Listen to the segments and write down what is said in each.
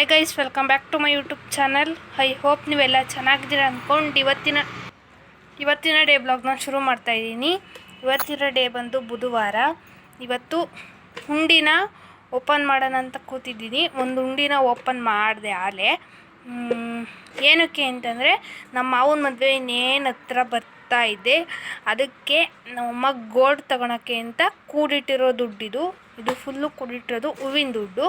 Hi guys welcome back to my YouTube channel I hope ನೀವೆಲ್ಲ ಚೆನ್ನಾಗಿದ್ದೀರ ಅಂದ್ಕೊಂಡು ಇವತ್ತಿನ ಇವತ್ತಿನ ಡೇ ಬ್ಲಾಗ್ನ ಶುರು ಮಾಡ್ತಾ ಇದ್ದೀನಿ. ಇವತ್ತಿನ ಡೇ ಬಂದು ಬುಧವಾರ. ಇವತ್ತು ಹುಂಡಿನ ಓಪನ್ ಮಾಡೋಣ ಅಂತ ಕೂತಿದ್ದೀನಿ. ಒಂದು ಹುಂಡಿನ ಓಪನ್ ಮಾಡಿದೆ ಆಲೆ. ಏನಕ್ಕೆ ಅಂತಂದರೆ ನಮ್ಮ ಮಾವನ ಮದುವೆ ಇನ್ನೇನು ಹತ್ರ ಬರ್ತಾ ಇದೆ. ಅದಕ್ಕೆ ನಮ್ಮಮ್ಮ ಗೋಲ್ಡ್ ತಗೊಳಕ್ಕೆ ಅಂತ ಕೂಡಿಟ್ಟಿರೋ ದುಡ್ಡಿದು, ಇದು ಫುಲ್ಲು ಕೂಡಿಟ್ಟಿರೋದು ಹೂವಿನ ದುಡ್ಡು.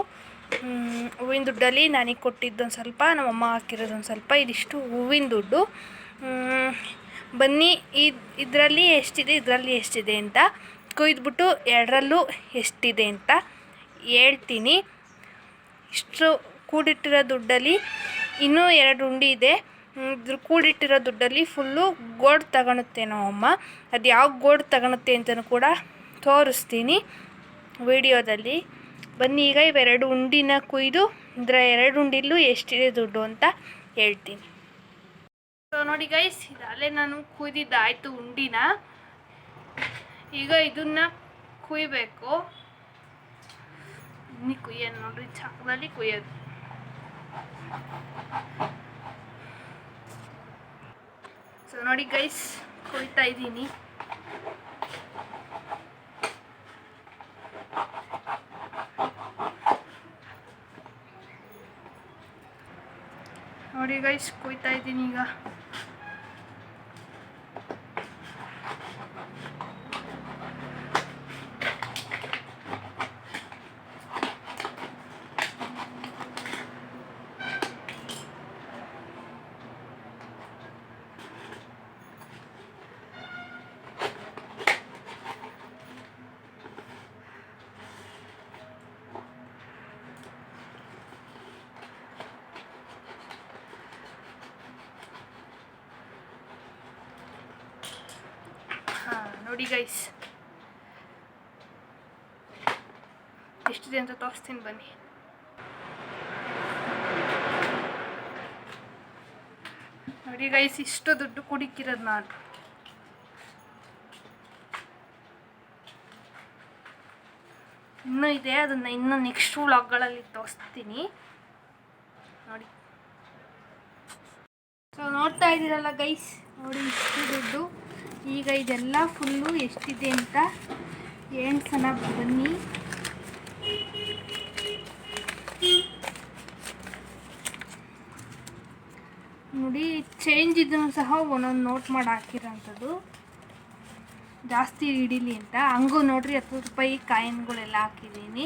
ಹೂವಿನ ದುಡ್ಡಲ್ಲಿ ನನಗೆ ಕೊಟ್ಟಿದ್ದೊಂದು ಸ್ವಲ್ಪ, ನಮ್ಮಮ್ಮ ಹಾಕಿರೋದೊಂದು ಸ್ವಲ್ಪ, ಇದಿಷ್ಟು ಹೂವಿನ ದುಡ್ಡು. ಬನ್ನಿ, ಇದು, ಇದರಲ್ಲಿ ಎಷ್ಟಿದೆ ಇದರಲ್ಲಿ ಎಷ್ಟಿದೆ ಅಂತ. ಕೊಯ್ದುಬಿಟ್ಟು ಎರಡರಲ್ಲೂ ಎಷ್ಟಿದೆ ಅಂತ ಹೇಳ್ತೀನಿ. ಇಷ್ಟು ಕೂಡಿಟ್ಟಿರೋ ದುಡ್ಡಲ್ಲಿ ಇನ್ನೂ ಎರಡು ಉಂಡಿ ಇದೆ. ಇದ್ರ ಕೂಡಿಟ್ಟಿರೋ ದುಡ್ಡಲ್ಲಿ ಫುಲ್ಲು ಗೋಡ್ ತಗೊಳುತ್ತೆ ನಮ್ಮಮ್ಮ. ಅದು ಯಾವ ಗೋಡ್ ತಗೊಳುತ್ತೆ ಅಂತಲೂ ಕೂಡ ತೋರಿಸ್ತೀನಿ ವಿಡಿಯೋದಲ್ಲಿ. ಬನ್ನಿ, ಈಗ ಇವೆರಡು ಉಂಡಿನ ಕುಯ್ದು, ಇದರ ಎರಡು ಉಂಡಿಲೂ ಎಷ್ಟಿದೆ ದುಡ್ಡು ಅಂತ ಹೇಳ್ತೀನಿ. ಸೊ ನೋಡಿ ಗೈಸ್ ಇದಲ್ಲೇ ನಾನು ಕುಯ್ದಿದ್ದಾಯ್ತು ಉಂಡಿನ. ಈಗ ಇದನ್ನ ಕುಯ್ಬೇಕು. ಕುಯ್ಯೋದು ನೋಡ್ರಿ ಚಾಕದಲ್ಲಿ ಕುಯ್ಯೋದು. ಸೊ ನೋಡಿ ಗೈಸ್ ಕುಯ್ತಾ ಇದ್ದೀನಿ. ನೋಡಿ ಗೈಸ್ ಕುಯ್ತಾ ಇದ್ದೀನಿ ಈಗ ಹಾಂ ನೋಡಿ ಗೈಸ್ ಎಷ್ಟಿದೆ ಅಂತ ತೋರಿಸ್ತೀನಿ ಬನ್ನಿ. ನೋಡಿ ಗೈಸ್ ಇಷ್ಟು ದುಡ್ಡು ಕುಡಿಕಿರೋದು ನಾನು. ಇನ್ನೂ ಇದೆ, ಅದನ್ನು ಇನ್ನೂ ನೆಕ್ಸ್ಟ್ ವ್ಲಾಗ್ಗಳಲ್ಲಿ ತೋರಿಸ್ತೀನಿ. ನೋಡಿ. ಸೊ ನೋಡ್ತಾ ಇದ್ದೀರಲ್ಲ ಗೈಸ್ ನೋಡಿ ಇಷ್ಟು ದುಡ್ಡು. ಈಗ ಇದೆಲ್ಲ ಫುಲ್ಲು ಎಷ್ಟಿದೆ ಅಂತ ಎಣ್ಸನ ಬನ್ನಿ. ನೋಡಿ ಚೇಂಜ್ ಇದನ್ನು ಸಹ ಒಂದೊಂದು ನೋಟ್ ಮಾಡಿ ಹಾಕಿರೋಂಥದ್ದು. ಜಾಸ್ತಿ ಹಿಡೀಲಿ ಅಂತ. ಹಂಗೂ ನೋಡ್ರಿ, ಹತ್ತು ರೂಪಾಯಿ ಕಾಯಿನ್ಗಳೆಲ್ಲ ಹಾಕಿದ್ದೀನಿ.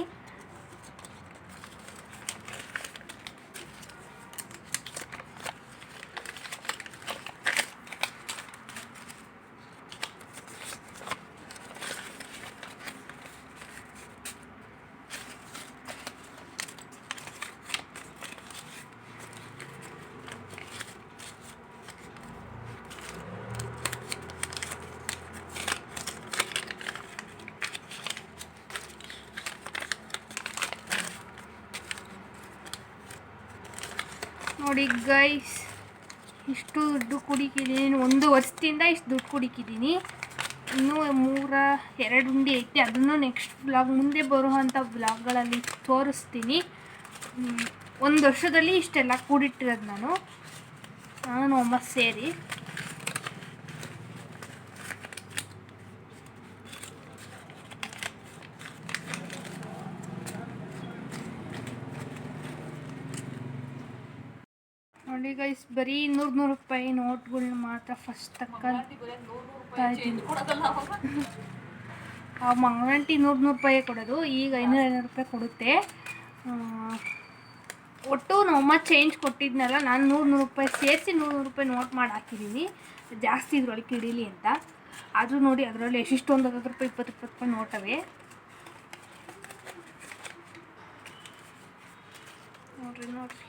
ನೋಡಿ ಗೈಸ್ ಇಷ್ಟು ದುಡ್ಡು ಕುಡಿಕಿದ್ದೀನಿ ಒಂದು ವರ್ಷದಿಂದ ಇಷ್ಟು ದುಡ್ಡು ಕುಡಿಕಿದ್ದೀನಿ ಇನ್ನೂ ಮೂರ, ಎರಡು ಉಂಡಿ ಐತೆ. ಅದನ್ನು ನೆಕ್ಸ್ಟ್ ಬ್ಲಾಗ್ ಮುಂದೆ ಬರುವಂಥ ಬ್ಲಾಗ್ಗಳಲ್ಲಿ ತೋರಿಸ್ತೀನಿ. ಒಂದು ವರ್ಷದಲ್ಲಿ ಇಷ್ಟೆಲ್ಲ ಕೂಡಿಟ್ಟಿರೋದು ನಾನು. ನಾನು ಒಮ್ಮ ಸೇರಿ. ನೋಡಿ ಗೈಸ್ ಬರೀ ನೂರು ನೂರು ರೂಪಾಯಿ ನೋಟ್ಗಳ್ನ ಮಾತ್ರ ಫಸ್ಟ್ ತಕ್ಕ ಆ ಮಂಗಳಂಟಿ ನೂರು ನೂರು ರೂಪಾಯಿ ಕೊಡೋದು ಈಗ ಐನೂರು ಐನೂರು ರೂಪಾಯಿ ಕೊಡುತ್ತೆ. ಒಟ್ಟು ನಮ್ಮ ಚೇಂಜ್ ಕೊಟ್ಟಿದ್ನಲ್ಲ ನಾನು ನೂರು ನೂರು ರೂಪಾಯಿ ಸೇರಿಸಿ ನೂರು ನೂರು ರೂಪಾಯಿ ನೋಟ್ ಮಾಡಿ ಹಾಕಿದ್ದೀನಿ ಜಾಸ್ತಿ ಇದ್ರೊಳಗೆ ಕಿಡೀಲಿ ಅಂತ. ಆದರೂ ನೋಡಿ ಅದರಲ್ಲಿ ಎಷ್ಟಿಷ್ಟು ಒಂದು ಹತ್ತು ರೂಪಾಯಿ ಇಪ್ಪತ್ತು ಇಪ್ಪತ್ತು ರೂಪಾಯಿ ನೋಟವೆ. ನೋಡ್ರಿ ನೋಡ್ರಿ.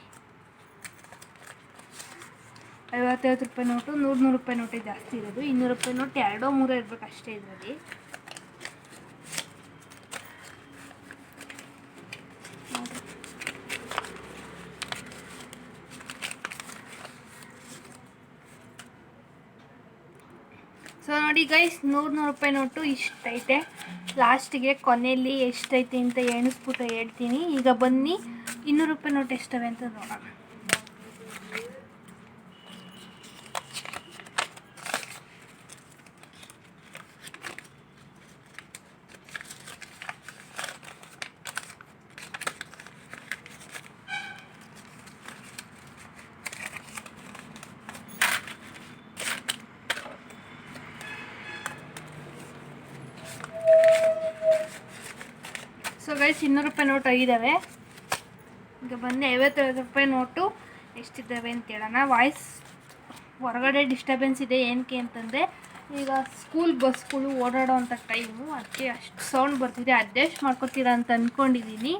ಐವತ್ತೈವತ್ತು ರೂಪಾಯಿ ನೋಟು ನೂರು ನೂರು ರೂಪಾಯಿ ನೋಟೇ ಜಾಸ್ತಿ ಇರೋದು. ಇನ್ನೂರು ರೂಪಾಯಿ ನೋಟ್ ಎರಡೋ ಮೂರೋ ಇರಬೇಕು ಅಷ್ಟೇ ಇದರಲ್ಲಿ. ಸೊ ನೋಡಿ ಗೈಸ್ ನೂರು ನೂರು ರೂಪಾಯಿ ನೋಟು ಇಷ್ಟೈತೆ. ಲಾಸ್ಟಿಗೆ ಕೊನೆಯಲ್ಲಿ ಎಷ್ಟೈತೆ ಅಂತ ಎಣಿಸ್ಬಿಟ್ಟು ಹೇಳ್ತೀನಿ. ಈಗ ಬನ್ನಿ, ಇನ್ನೂರು ರೂಪಾಯಿ ನೋಟ್ ಎಷ್ಟವೆ ಅಂತ ನೋಡೋಣ. ಸೊ ಗೈಸ್ ಇನ್ನೂರು ರೂಪಾಯಿ ನೋಟ್ ಆಗಿದ್ದಾವೆ ಈಗ ಬಂದು ಐವತ್ತೈದು ರೂಪಾಯಿ ನೋಟು ಎಷ್ಟಿದ್ದಾವೆ ಅಂತ ಹೇಳೋಣ. ವಾಯ್ಸ್ ಹೊರಗಡೆ ಡಿಸ್ಟರ್ಬೆನ್ಸ್ ಇದೆ ಏನಕ್ಕೆ ಅಂತಂದರೆ, ಈಗ ಸ್ಕೂಲ್ ಬಸ್ಗಳು ಓಡಾಡೋ ಅಂಥ ಟೈಮು ಅದಕ್ಕೆ ಅಷ್ಟು ಸೌಂಡ್ ಬರ್ತಿದೆ. ಅಡ್ಜಸ್ಟ್ ಮಾಡ್ಕೊತೀರಾ ಅಂತ ಅಂದ್ಕೊಂಡಿದ್ದೀನಿ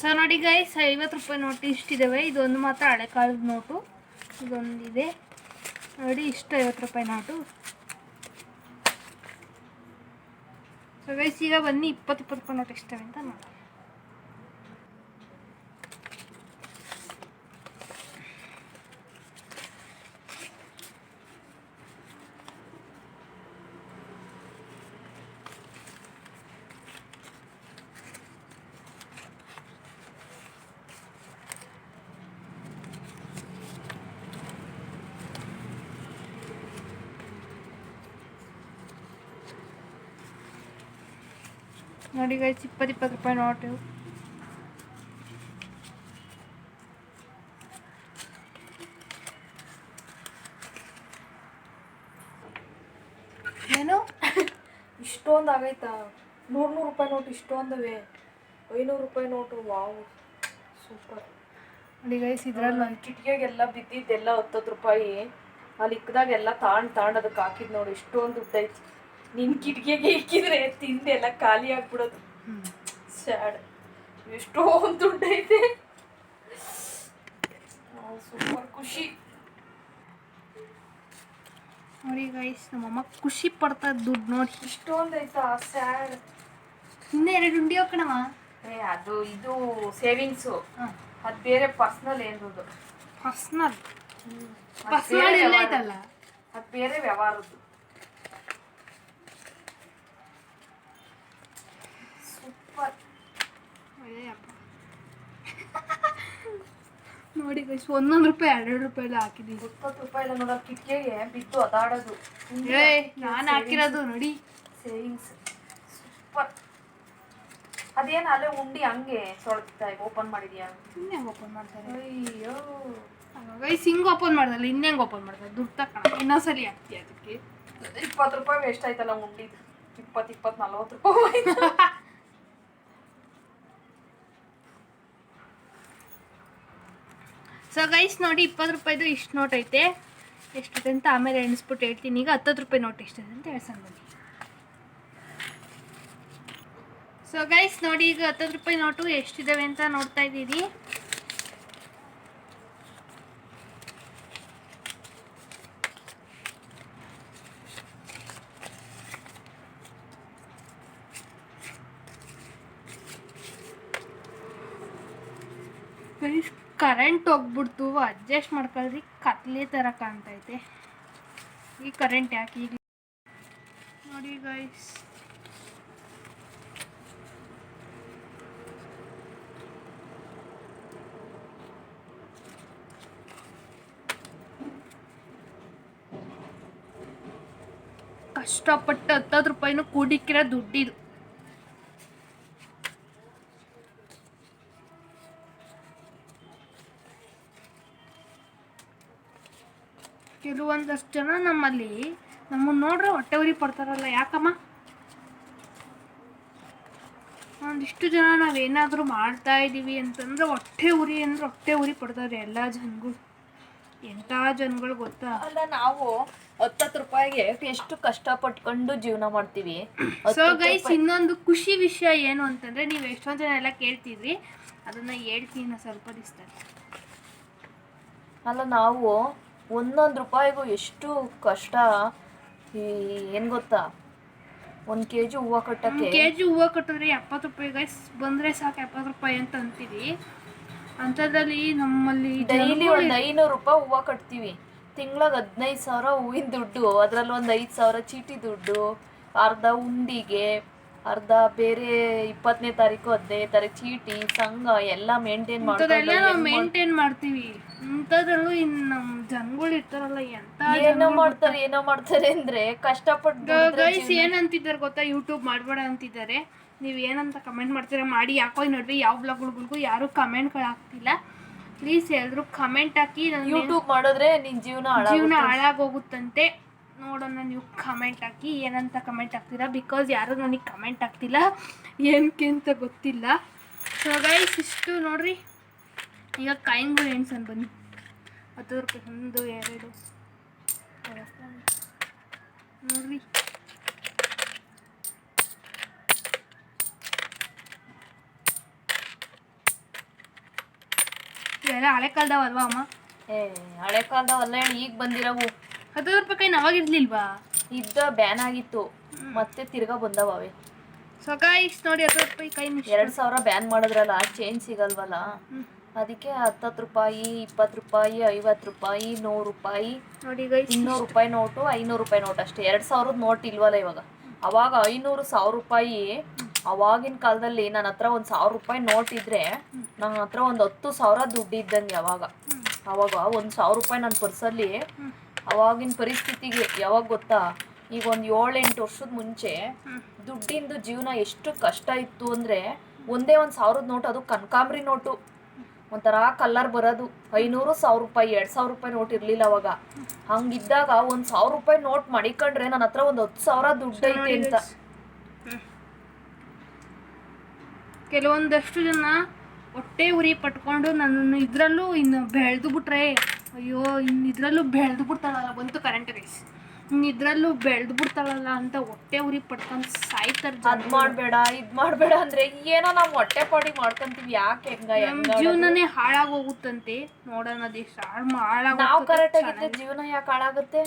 ಸೊ ನೋಡಿ ಗೈಸ್ ಐವತ್ತು ರೂಪಾಯಿ ನೋಟ್ ಇಷ್ಟಿದ್ದಾವೆ ಇದೊಂದು ಮಾತ್ರ ಹಳೆ ಕಾಲದ ನೋಟು ಇದೊಂದಿದೆ. ನೋಡಿ, ಇಷ್ಟು ಐವತ್ತು ರೂಪಾಯಿ ನೋಟು ಸೊ ಗೈಸ್ ಈಗ ಬನ್ನಿ, ಇಪ್ಪತ್ತು ಇಪ್ಪತ್ತು ರೂಪಾಯಿ ನೋಟ್ ಇಷ್ಟವೆ ಅಂತ ನೋಡೋಣ. ನೋಡಿ ಗೈಸ್ ಇಪ್ಪತ್ತು ಇಪ್ಪತ್ತು ರೂಪಾಯಿ ನೋಟು ಏನು? ಇಷ್ಟೊಂದು ಆಗೈತಾ? ನೂರು ನೂರು ರೂಪಾಯಿ ನೋಟು ಇಷ್ಟೊಂದವೆ. ಐನೂರು ರೂಪಾಯಿ ನೋಟು ವಾವ್. ಸೂಪರ್. ನೋಡಿ ಗೈಸ್ ಇದ್ರಲ್ಲಿ ನನ್ನ ಕಿಟಕಿಯಾಗೆಲ್ಲ ಬಿದ್ದಿದ್ದೆಲ್ಲ ಹತ್ತತ್ತು ರೂಪಾಯಿ. ಅಲ್ಲಿ ಇಕ್ಕದಾಗ ಎಲ್ಲ ತಾಂಡ್ ತಾಂಡ್ ಅದಕ್ಕೆ ಹಾಕಿದ್ ನೋಡಿ ಇಷ್ಟೊಂದು ದುಡ್ಡು ಐತಿ ನಿನ್ನ ಕಿಟಕಿಗೆ ಇಕ್ಕಿದ್ರೆ ತಿಂದೆ ಎಲ್ಲ ಖಾಲಿ ಆಗ್ಬಿಡೋದು. ಸ್ಯಾಡ್. ಎಷ್ಟೊಂದು ದುಡ್ಡೈತೆ. ಐತೆ ಸೂಪರ್ ಖುಷಿ. ನೋಡಿ ಗೈಸ್ ನಮ್ಮಮ್ಮ ಖುಷಿ ಪಡ್ತಾ ದುಡ್ಡು ನೋಡಿ. ಇಷ್ಟೊಂದು ಐತಾ ಸ್ಯಾಡ್. ಇನ್ನೂ ಎರಡು ಉಂಡಿ ಹೋಗೋಣವ ಏ ಅದು ಇದು ಸೇವಿಂಗ್ಸು. ಅದು ಬೇರೆ ಪರ್ಸ್ನಲ್ ಏನದು. ಪರ್ಸ್ನಲ್? ಪರ್ಸ್ನಲ್ ಇಲ್ಲ ಅದು ಬೇರೆ ವ್ಯವಹಾರದ್ದು ಸೂಪರ್ ನೋಡಿ ಗೈಸ್ ಒಂದೊಂದು ರೂಪಾಯಿ ಎರಡೆರಡು ರೂಪಾಯಿ ಎಲ್ಲ ಹಾಕಿದೀವಿ ಇಪ್ಪತ್ತು ರೂಪಾಯಿ ಎಲ್ಲ ನೋಡೋ ಕಿಟಕಿಗೆ ಬಿದ್ದು ಅದಾಡೋದು. ಏ ನಾನು ಹಾಕಿರೋದು ನೋಡಿ. ಸೇವಿಂಗ್ಸ್ ಸೂಪರ್ ಅದೇನು ಅಲ್ಲೇ ಉಂಡಿ ಹಂಗೆ ತೊಳ್ತಾ ಓಪನ್ ಮಾಡಿದ್ಯಾ? ಇನ್ನೇ ಓಪನ್ ಮಾಡ್ತಾರೆ? ಅಯ್ಯೋ. ಗೈಸ್ ಹಿಂಗೆ ಓಪನ್ ಮಾಡ್ದಲ್ಲ ಇನ್ನೇಂಗೆ ಓಪನ್ ಮಾಡ್ತಾರೆ? ದುಡ್ಡು ತಕ್ಕ ಇನ್ನೊಂದ್ಸಲಿ ಹಾಕ್ತಿ ಅದಕ್ಕೆ. ಇಪ್ಪತ್ತು ರೂಪಾಯಿ ವೇಸ್ಟ್ ಆಯ್ತಲ್ಲ ಉಂಡಿದ್ದು ಇಪ್ಪತ್ತು ಇಪ್ಪತ್ತು ನಲ್ವತ್ತು ರೂಪಾಯಿ. ಸೊ ಗೈಸ್ ನೋಡಿ ಇಪ್ಪತ್ತು ರೂಪಾಯಿದು ಇಷ್ಟು ನೋಟ್ ಐತೆ. ಎಷ್ಟಿದೆ ಅಂತ ಆಮೇಲೆ ಎಣಿಸ್ಬಿಟ್ಟು ಹೇಳ್ತೀನಿ. ಈಗ ಹತ್ತತ್ತು ರೂಪಾಯಿ ನೋಟ್ ಎಷ್ಟಿದೆ ಅಂತ ಹೇಳ್ಸೋಣ ಬನ್ನಿ. ಸೊ ಗೈಸ್ ನೋಡಿ ಈಗ ಹತ್ತತ್ತು ರೂಪಾಯಿ ನೋಟು ಎಷ್ಟಿದ್ದಾವೆ ಅಂತ ನೋಡ್ತಾ ಇದ್ದೀರಿ ಗೈಸ್ ಕರೆಂಟ್ ಹೋಗ್ಬಿಡ್ತು ಅಡ್ಜಸ್ಟ್ ಮಾಡ್ಕೊಳ್ರಿ, ಕತ್ಲೆ ಥರ ಕಾಣ್ತೈತೆ. ಈ ಕರೆಂಟ್ ಯಾಕೆ ಈಗ? ನೋಡಿ ಗೈಸ್ ಕಷ್ಟಪಟ್ಟು ಹತ್ತತ್ತು ರೂಪಾಯಿನೂ ಕೂಡಿಕ್ಕಿರೋ ದುಡ್ಡಿದು ಕೆಲವೊಂದಷ್ಟು ಜನ ನಮ್ಮಲ್ಲಿ ನಮ್ಮನ್ನ ನೋಡ್ರೆ ಹೊಟ್ಟೆ ಉರಿ ಪಡ್ತಾರಲ್ಲ ಯಾಕಮ್ಮ? ಒಂದಿಷ್ಟು ಜನ ನಾವೇನಾದರೂ ಮಾಡ್ತಾ ಇದ್ದೀವಿ ಅಂತಂದ್ರೆ ಹೊಟ್ಟೆ ಉರಿ ಅಂದ್ರೆ ಹೊಟ್ಟೆ ಉರಿ ಪಡ್ತಾರೆ ಎಲ್ಲ ಜನಗಳು. ಎಂಥ ಜನಗಳು ಗೊತ್ತಾ? ಅಲ್ಲ ನಾವು ಹತ್ತತ್ತು ರೂಪಾಯಿಗೆ ಎಷ್ಟು ಕಷ್ಟ ಪಟ್ಕೊಂಡು ಜೀವನ ಮಾಡ್ತೀವಿ? ಸೊ ಗೈಸ್ ಇನ್ನೊಂದು ಖುಷಿ ವಿಷಯ ಏನು ಅಂತಂದ್ರೆ ನೀವು ಎಷ್ಟೊಂದು ಜನ ಎಲ್ಲ ಕೇಳ್ತಿದ್ರಿ ಅದನ್ನ ಹೇಳ್ತೀನಿ ಸ್ವಲ್ಪ ದಿಸ್ತಾರೆ ಅಲ್ಲ ನಾವು ಒಂದೊಂದು ರೂಪಾಯಿಗೂ ಎಷ್ಟು ಕಷ್ಟ? ಈ ಏನು ಗೊತ್ತಾ? ಒಂದ್ ಕೆಜಿ ಹೂವು ಕಟ್ಟಕ್ಕೆ ಕೆಜಿ ಜಿ ಹೂವು ಕಟ್ಟಿದ್ರೆ ಎಪ್ಪತ್ತು ರೂಪಾಯಿ ಗೈಸ್ ಬಂದ್ರೆ ಸಾಕು ಎಪ್ಪತ್ತು ರೂಪಾಯಿ ಅಂತ ಅಂತೀವಿ. ಅಂಥದ್ರಲ್ಲಿ ನಮ್ಮಲ್ಲಿ ಡೈಲಿ ಒಂದು ಐನೂರು ರೂಪಾಯಿ ಹೂವ ಕಟ್ತೀವಿ. ತಿಂಗ್ಳಾಗ ಹದಿನೈದು ಸಾವಿರ ಹೂವಿನ ದುಡ್ಡು. ಅದ್ರಲ್ಲಿ ಒಂದು ಐದು ಸಾವಿರ ಚೀಟಿ ದುಡ್ಡು ಅರ್ಧ ಉಂಡಿಗೆ ಅರ್ಧ ಬೇರೆ ಇಪ್ಪತ್ತನೇ ತಾರೀಕು ಹದಿನೈದು ತಾರೀಕು ಚೀಟಿ ಸಂಘ ಎಲ್ಲ ಮೇಂಟೈನ್ ಮಾಡ್ತೀವಿ. ಇಂಥದ್ರಲ್ಲೂ ಇನ್ ನಮ್ಮ ಜನಗಳು ಇರ್ತಾರಲ್ಲ ಎಂತ ಏನೋ ಮಾಡ್ತಾರೆ ಏನೋ ಮಾಡ್ತಾರೆ ಅಂದ್ರೆ ಕಷ್ಟಪಟ್ಟು ಗೈಸ್ ಏನಂತಿದ್ದಾರೆ ಗೊತ್ತಾ? ಯೂಟ್ಯೂಬ್ ಮಾಡಬೇಡ ಅಂತಿದ್ದಾರೆ. ನೀವು ಏನಂತ ಕಮೆಂಟ್ ಮಾಡ್ತೀರಾ ಮಾಡಿ ಯಾಕೋ ಈ ನಡುವೆ ಯಾವ ಬ್ಲಾಗ್ಗಳಿಗೂ ಯಾರು ಕಮೆಂಟ್ಗಳು ಹಾಕ್ತಿಲ್ಲ. ಪ್ಲೀಸ್ ಎಲ್ಲರೂ ಕಮೆಂಟ್ ಹಾಕಿ ಯೂಟ್ಯೂಬ್ ಮಾಡಿದ್ರೆ ನಿನ್ ಜೀವನ ಜೀವನ ಹಾಳಾಗೋಗುತ್ತಂತೆ. ನೋಡೋಣ ನೀವು ಕಮೆಂಟ್ ಹಾಕಿ ಏನಂತ ಕಮೆಂಟ್ ಹಾಕ್ತೀರಾ? ಬಿಕಾಸ್ ಯಾರು ನನಗೆ ಕಮೆಂಟ್ ಹಾಕ್ತಿಲ್ಲ. ಏನಕ್ಕೆ ಅಂತ ಗೊತ್ತಿಲ್ಲ. ಸೊ ಗೈಸ್ ಇಷ್ಟು ನೋಡ್ರಿ. ಈಗ ಕಾಯಿಂಗಳು ಎಣ್ಸನ್ ಬನ್ನಿ. ಹತ್ತು ರೂಪಾಯಿ ಒಂದು ಎರಡು. ನೋಡ್ರಿ. ಇವೆಲ್ಲ ಹಳೆ ಕಾಲದವಲ್ವಾ ಅಮ್ಮ? ಏ ಹಳೆ ಕಾಲದವಲ್ಲ ಹೇಳಿ ಈಗ ಬಂದಿರವು. ಹತ್ತು ರೂಪಾಯಿ ಕೈ ಅವಾಗಿರ್ಲಿಲ್ವಾ ಇದ್ದ ಬ್ಯಾನ್ ಆಗಿತ್ತು. ಮತ್ತೆ ತಿರ್ಗಾ ಬಂದವ ಅವೇ. ಸೊ ನೋಡಿ ಹತ್ತು ರೂಪಾಯಿ ಕೈ ಎರಡ್ ಸಾವಿರ ಬ್ಯಾನ್ ಮಾಡಿದ್ರಲ್ಲ ಚೇಂಜ್ ಸಿಗಲ್ವಲ್ಲ? ಅದಕ್ಕೆ ಹತ್ತತ್ತು ರೂಪಾಯಿ ಇಪ್ಪತ್ತು ರೂಪಾಯಿ ಐವತ್ತು ರೂಪಾಯಿ ನೂರು ರೂಪಾಯಿ ನೋಡಿ ಇನ್ನೂರು ರೂಪಾಯಿ ನೋಟು ಐನೂರು ರೂಪಾಯಿ ನೋಟ್ ಅಷ್ಟೇ. ಎರಡು ಸಾವಿರದ ನೋಟ್ ಇಲ್ವಲ್ಲ ಇವಾಗ. ಅವಾಗ ಐನೂರು ಸಾವಿರ ರೂಪಾಯಿ ಅವಾಗಿನ ಕಾಲದಲ್ಲಿ ನನ್ನ ಹತ್ರ ಒಂದು ಸಾವಿರ ರೂಪಾಯಿ ನೋಟ್ ಇದ್ರೆ ನನ್ನ ಹತ್ರ ಒಂದು ಹತ್ತು ಸಾವಿರ ದುಡ್ಡು ಇದ್ದಂಗೆ ಅವಾಗ. ಅವಾಗ ಒಂದು ಸಾವಿರ ರೂಪಾಯಿ ನನ್ನ ಪರ್ಸಲ್ಲಿ ಅವಾಗಿನ ಪರಿಸ್ಥಿತಿಗೆ ಯಾವಾಗ ಗೊತ್ತಾ? ಈಗ ಒಂದು ಏಳೆಂಟು ವರ್ಷದ ಮುಂಚೆ ದುಡ್ಡಿಂದು ಜೀವನ ಎಷ್ಟು ಕಷ್ಟ ಇತ್ತು ಅಂದರೆ ಒಂದೇ ಒಂದು ಸಾವಿರದ ನೋಟು ಅದು ಕನಕಾಂಬ್ರಿ ನೋಟು. ಒಂಥರ ಕಲ್ಲರ್ ಬರೋದು. ಐನೂರು ಸಾವಿರ ರೂಪಾಯಿ ಎರಡು ಸಾವಿರ ರೂಪಾಯಿ ನೋಟ್ ಇರಲಿಲ್ಲ ಅವಾಗ. ಹಂಗಿದ್ದಾಗ ಒಂದು ಸಾವಿರ ರೂಪಾಯಿ ನೋಟ್ ಮಾಡಿಕೊಂಡ್ರೆ ನನ್ನ ಹತ್ರ ಒಂದು ಹತ್ತು ಸಾವಿರ ದುಡ್ಡು ಐತೆ ಅಂತ. ಕೆಲವೊಂದಷ್ಟು ಜನ ಹೊಟ್ಟೆ ಉರಿ ಪಟ್ಕೊಂಡು ನನ್ನ ಇದ್ರಲ್ಲೂ ಇನ್ನು ಬೆಳೆದು ಬಿಟ್ರೆ ಅಯ್ಯೋ ಇನ್ನು ಇದ್ರಲ್ಲೂ ಬೆಳೆದು ಬಿಡ್ತಾಳಲ್ಲ ಬಂತು ಕರೆಂಟ್ ಗೈಸ್ ಇದ್ರಲ್ಲೂ ಬೆಳೆದು ಬಿಡ್ತಾಳಲ್ಲ ಅಂತ ಹೊಟ್ಟೆ ಉರಿ ಪಡ್ಕೊಂಡು ಸಾಯ್ತಾರೆ ಅದ್ ಮಾಡ್ಬೇಡ ಇದ್ ಮಾಡ್ಬೇಡ ಅಂದ್ರೆ ಏನೋ ನಾವು ಹೊಟ್ಟೆ ಪಾಡಿ ಮಾಡ್ಕೊಂತೀವಿ ಯಾಕೆ ಹೆಂಗ ನಮ್ ಜೀವನನೇ ಹಾಳಾಗೋಗುತ್ತಂತೆ. ನೋಡೋಣ ಅದೆಷ್ಟು ಹಾಳು ನಾವು ಹಾಳಾಗೋ ಕರೆಕ್ಟ್ ಆಗಿದ್ರೆ ಜೀವನ ಯಾಕೆ ಹಾಳಾಗುತ್ತೆ?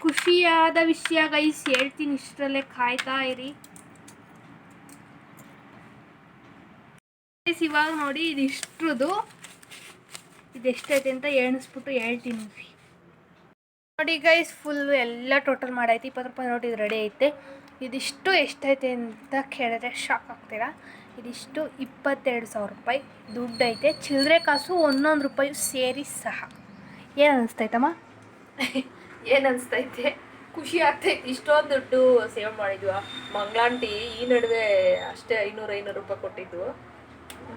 ಖುಷಿಯಾದ ವಿಷಯ ಗೈಸ್ ಹೇಳ್ತೀನಿ ಇಷ್ಟರಲ್ಲೇ ಕಾಯ್ತಾ ಇರಿ. ಇವಾಗ ನೋಡಿ ಇದಿಷ್ಟ್ರದ್ದು ಇದೆಷ್ಟೈತೆ ಅಂತ ಎಣಿಸ್ಬಿಟ್ಟು ಹೇಳ್ತೀನಿ. ನೋಡಿ ಗೈಸ್ ಫುಲ್ ಎಲ್ಲ ಟೋಟಲ್ ಮಾಡೈತಿ. ಇಪ್ಪತ್ತು ರೂಪಾಯಿ ನೋಟ್ ಇದು ರೆಡಿ ಐತೆ. ಇದಿಷ್ಟು ಎಷ್ಟೈತೆ ಅಂತ ಕೇಳಿದ್ರೆ ಶಾಕ್ ಆಗ್ತೀರಾ? ಇದಿಷ್ಟು ಇಪ್ಪತ್ತೆರಡು ಸಾವಿರ ರೂಪಾಯಿ. ದುಡ್ಡು ಐತೆ ಚಿಲ್ಲರೆ ಕಾಸು ಒಂದೊಂದು ರೂಪಾಯಿ ಸೇರಿ ಸಹ. ಏನು ಅನಿಸ್ತೈತಮ್ಮ? ಏನು ಅನಿಸ್ತೈತೆ? ಖುಷಿ ಆಗ್ತೈತಿ. ಇಷ್ಟೊಂದು ದುಡ್ಡು ಸೇವ್ ಮಾಡಿದ್ವ. ಮಂಗ್ಲಾಂಟಿ ಈ ನಡುವೆ ಅಷ್ಟೇ ಐನೂರು ಐನೂರು ರೂಪಾಯಿ ಕೊಟ್ಟಿದ್ವು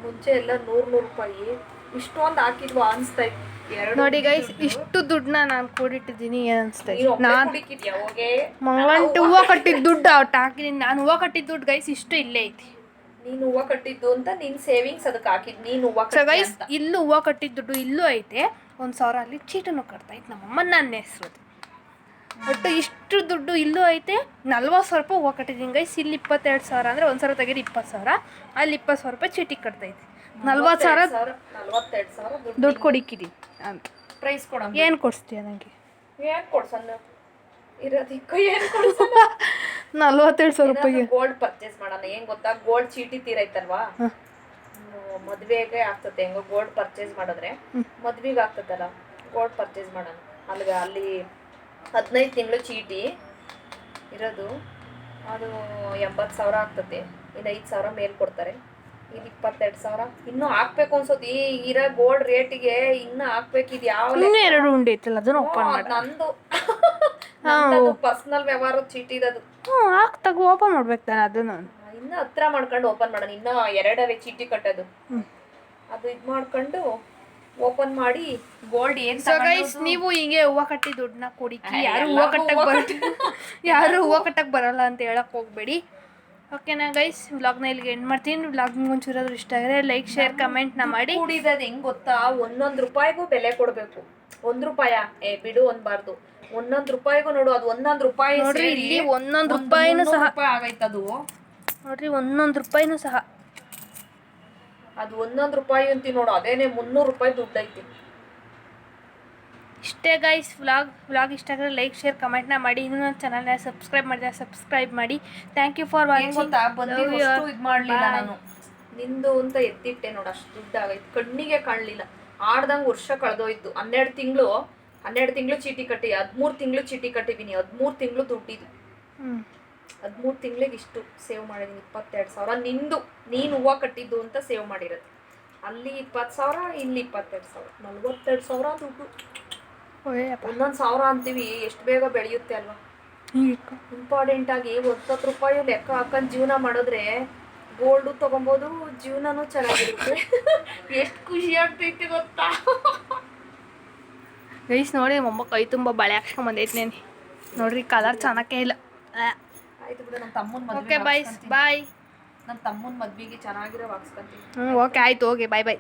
ಮುಂಚೆ ಎಲ್ಲ ನೂರು ನೂರು ರೂಪಾಯಿ. ಇಷ್ಟೊಂದು ಹಾಕಿದ್ವ ಅನಿಸ್ತೈತೆ. ನೋಡಿ ಗೈಸ್ ಇಷ್ಟು ದುಡ್ಡನ್ನ ನಾನು ಕೂಡಿಟ್ಟಿದ್ದೀನಿ ಅನಿಸ್ತೈತೆ? ನೀನ್ ಮಂಗಳಂಟು ಹೂವು ಕಟ್ಟಿದ ದುಡ್ಡು ಆ ಟ್ಯಾಂಕಿನ ನಾನು ಹೂವು ಕಟ್ಟಿದ ದುಡ್ಡು ಗೈಸ್ ಇಷ್ಟು ಇಲ್ಲೇ ಐತಿ. ನೀನು ಹೂವು ಕಟ್ಟಿದ್ದು ಅಂತ ನಿನ್ ಸೇವಿಂಗ್ಸ್ ಅದಕ್ಕೆ ಹಾಕಿದ್ ನೀನು ಹೂವು ಗೈಸ್ ಇಲ್ಲೂ ಹೂವು ಕಟ್ಟಿದ ದುಡ್ಡು ಇಲ್ಲೂ ಐತೆ. ಒಂದು ಸಾವಿರ ಅಲ್ಲಿ ಚೀಟನು ಇತ್ತು ನಮ್ಮಮ್ಮ ನನ್ನ ಹೆಸ್ರು ಒಟ್ಟು ಇಷ್ಟು ದುಡ್ಡು ಇಲ್ಲೂ ಐತೆ. ನಲ್ವತ್ತು ಸಾವಿರ ರೂಪಾಯಿ ಹೂವು ಕಟ್ಟಿದ್ದೀನಿ ಗೈಸ್ ಇಲ್ಲಿ ಇಪ್ಪತ್ತೆರಡು ಸಾವಿರ ಅಂದರೆ ಒಂದು ಸಾವಿರ ತೆಗೆದು ಇಪ್ಪತ್ತು ಸಾವಿರ. ಅಲ್ಲಿ ಇಪ್ಪತ್ತು ಸಾವಿರ ರೂಪಾಯಿ ಚೀಟಿಗೆ ಕಟ್ತೈತೆ ನಲ್ವತ್ತು ಸಾವಿರ ನಲ್ವತ್ತೆರಡು ಸಾವಿರ ದುಡ್ಡು. ಕೊಡಿಕ್ಕಿದ್ದೀನಿ ಅಂತ ಪ್ರೈಸ್ ಕೊಡ ಏನು ಕೊಡಿಸ್ತೀಯ ನನಗೆ ಏನ್ ಕೊಡ್ಸಲ್ಲ ಇರೋದಿಕ್ಕೂ ಏನು ಕೊಡ್ಸಣ್ಣ ನಲ್ವತ್ತೆರಡು ಸಾವಿರ ರೂಪಾಯಿಗೆ. ಗೋಲ್ಡ್ ಪರ್ಚೇಸ್ ಮಾಡೋಣ. ಏನು ಗೊತ್ತಾ? ಗೋಲ್ಡ್ ಚೀಟಿ ತೀರೈತಲ್ವಾ? ಮದುವೆಗೆ ಆಗ್ತತೆ ಹೆಂಗೋ ಗೋಲ್ಡ್ ಪರ್ಚೇಸ್ ಮಾಡಿದ್ರೆ ಮದ್ವೆಗೆ ಆಗ್ತದಲ್ಲ. ಗೋಲ್ಡ್ ಪರ್ಚೇಸ್ ಮಾಡೋಣ. ಅಲ್ಲಿಗೆ ಅಲ್ಲಿ ಹದಿನೈದು ತಿಂಗಳು ಚೀಟಿ ಇರೋದು. ಅದು ಎಂಬತ್ತು ಸಾವಿರ ಆಗ್ತದೆ. ಇನ್ನು ಐದು ಸಾವಿರ ಮೇಲೆ ಕೊಡ್ತಾರೆ. ಇದು ಇಪ್ಪತ್ತೆರಡು ಸಾವಿರ? ಇನ್ನೂ ಹಾಕ್ಬೇಕು ಅನ್ಸೋದು. ಈ ಇರೋ ಗೋಲ್ಡ್ ರೇಟಿಗೆ ಇನ್ನೂ ಹಾಕ್ಬೇಕು ಇದು ಯಾವ ಇನ್ನೂ ಎರಡು ಉಂಡೆ ಅದನ್ನು ಓಪನ್ ಮಾಡಿ. ನಂದು. ಅದು ಪರ್ಸನಲ್ ವ್ಯವಹಾರ ಚೀಟಿ ಇರೋದು ಹ್ಞೂ ಹಾಕಿ ತಗೋ ಓಪನ್ ಮಾಡ್ಬೇಕು ತಾನೆ ಅದನ್ನು. ಇನ್ನ ಹತ್ರ ಮಾಡ್ಕೊಂಡು ಓಪನ್ ಮಾಡೋಣ. ಇನ್ನ ಎರಡವೇ ಚೀಟಿ ಕಟ್ಟೋದು. ಅದು ಇದು ಮಾಡ್ಕೊಂಡು ಓಪನ್ ಮಾಡಿ ಗೋಲ್ಡ್ ಏನ್ ಸೊ ಗೈಸ್ ನೀವು ಹಿಂಗೆ ಹೂವು ಕಟ್ಟಿ ದುಡ್ಡನ್ನ ಕೊಡಿ. ಯಾರು ಹೂವು ಕಟ್ಟಕ್ ಬರ ಯಾರು ಹೂವು ಕಟ್ಟಕ್ ಬರಲ್ಲ ಅಂತ ಹೇಳಕ್ ಹೋಗ್ಬೇಡಿ. ಓಕೆನಾ ಗೈಸ್ ವ್ಲಾಗ್ನ ಇಲ್ಲಿಗೆ ಎಂಡ್ ಮಾಡ್ತೀನಿ. ವ್ಲಾಗ್ ಒಂಚೂರಾದ್ರೂ ಇಷ್ಟ ಆಗಿದ್ರೆ ಲೈಕ್ ಶೇರ್ ಕಮೆಂಟ್ನ ಮಾಡಿ. ಕೂಡಿದ್ದು ಹೆಂಗೆ ಗೊತ್ತಾ? ಒಂದೊಂದು ರೂಪಾಯಿಗೂ ಬೆಲೆ ಕೊಡಬೇಕು. ಒಂದು ರೂಪಾಯ. ಏ ಬಿಡು ಅನ್ಬಾರ್ದು. ಒಂದೊಂದು ರೂಪಾಯಿಗೂ ನೋಡು ಅದು ಒಂದೊಂದು ರೂಪಾಯಿ ನೋಡ್ರಿ ಇಲ್ಲಿ ಒಂದೊಂದು ಒಂದ್ ರೂಪಾಯಿನೂ ಸಹ ರೂಪಾಯಿ ಆಗೈತದು ನೋಡ್ರಿ ಒಂದೊಂದು ರೂಪಾಯಿನೂ ಸಹ. ಅದು ಒಂದೊಂದು ರೂಪಾಯಿ ಅಂತಿ ನೋಡು ಅದೇನೆ ಮುನ್ನೂರು ರೂಪಾಯಿ ದುಡ್ಡು ಐತಿ ಇಷ್ಟು ಗೈಸ್ ವ್ಲಾಗ್ ವ್ಲಾಗ್ ಇಷ್ಟ ಆಗಿದ್ರೆ ಲೈಕ್ ಶೇರ್ ಕಮೆಂಟ್ನ ಮಾಡಿ. ಇನ್ನೂ ನನ್ನ ಚಾನಲ್ನ ಸಬ್ಸ್ಕ್ರೈಬ್ ಮಾಡಿದ್ರೆ ಸಬ್ಸ್ಕ್ರೈಬ್ ಮಾಡಿ. ಥ್ಯಾಂಕ್ ಯು ಫಾರ್ ವಾಚಿಂಗ್ ಇದ್ ಮಾಡ್ಲಿಲ್ಲ ನಾನು. ನಿಂದು ಅಂತ ಎತ್ತಿಟ್ಟೆ ನೋಡು ಅಷ್ಟು ದುಡ್ಡಾಗೈತು ಕಣ್ಣಿಗೆ ಕಾಣಲಿಲ್ಲ. ಆಡ್ದಂಗೆ ವರ್ಷ ಕಳೆದೋಯ್ತು. ಹನ್ನೆರಡು ತಿಂಗಳು ಹನ್ನೆರಡು ತಿಂಗಳು ಚೀಟಿ ಕಟ್ಟಿ ಹದಿಮೂರು ತಿಂಗಳು ಚೀಟಿ ಕಟ್ಟಿದ್ದೀನಿ ಹದಿಮೂರು ತಿಂಗಳು ದುಡ್ಡಿದು ಹದಿಮೂರು ಹದ್ಮೂರು ತಿಂಗಳಿಗೆ ಇಷ್ಟು ಸೇವ್ ಮಾಡಿದೀನಿ. ಇಪ್ಪತ್ತೆರಡು ಸಾವಿರ. ನಿಂದು ನೀನು ಹೂವು ಕಟ್ಟಿದ್ದು ಅಂತ ಸೇವ್ ಮಾಡಿರೋದು. ಅಲ್ಲಿ ಇಪ್ಪತ್ತು ಸಾವಿರ ಇಲ್ಲಿ ಇಪ್ಪತ್ತೆರಡು ಸಾವಿರ. ನಲ್ವತ್ತೆರಡು ಸಾವಿರ ದುಡ್ಡು. ಒಂದೊಂದು ಸಾವಿರ ಅಂತೀವಿ ಎಷ್ಟು ಬೇಗ ಬೆಳೆಯುತ್ತೆ ಅಲ್ವಾ? ಇಂಪಾರ್ಟೆಂಟ್ ಆಗಿ ಒಂಬತ್ತು ರೂಪಾಯಿ ಲೆಕ್ಕ ಹಾಕೊಂಡು ಜೀವನ ಮಾಡಿದ್ರೆ ಗೋಲ್ಡು ತಗೊಬೋದು ಜೀವನನೂ ಚೆನ್ನಾಗಿರುತ್ತೆ. ಎಷ್ಟು ಖುಷಿ ಆಗ್ತೈತಿ ಗೊತ್ತಾ? ಗೈಸ್ ನೋಡಿ ಮೊಮ್ಮ ಕೈ ತುಂಬ ಬಳೆ ಹಾಕ್ಸ್ಕೊಂಡ್ ಬಂದೈತಿ ನೇನೆ. ನೋಡ್ರಿ ಕಲರ್ ಚೆನ್ನಾಗೇ ಇಲ್ಲ. ಆಯ್ತು ಬಿಡು ನಮ್ಮ ತಮ್ಮನ ಓಕೆ ಬಾಯ್ ಬಾಯ್ ನಮ್ಮ ತಮ್ಮನ ಮದ್ವೆಗೆ ಚೆನ್ನಾಗಿರೋ ಹಾಕ್ಸ್ಕೊಂತೀನಿ. ಹ್ಞೂ ಓಕೆ ಆಯ್ತು ಓಕೆ ಬಾಯ್ ಬಾಯ್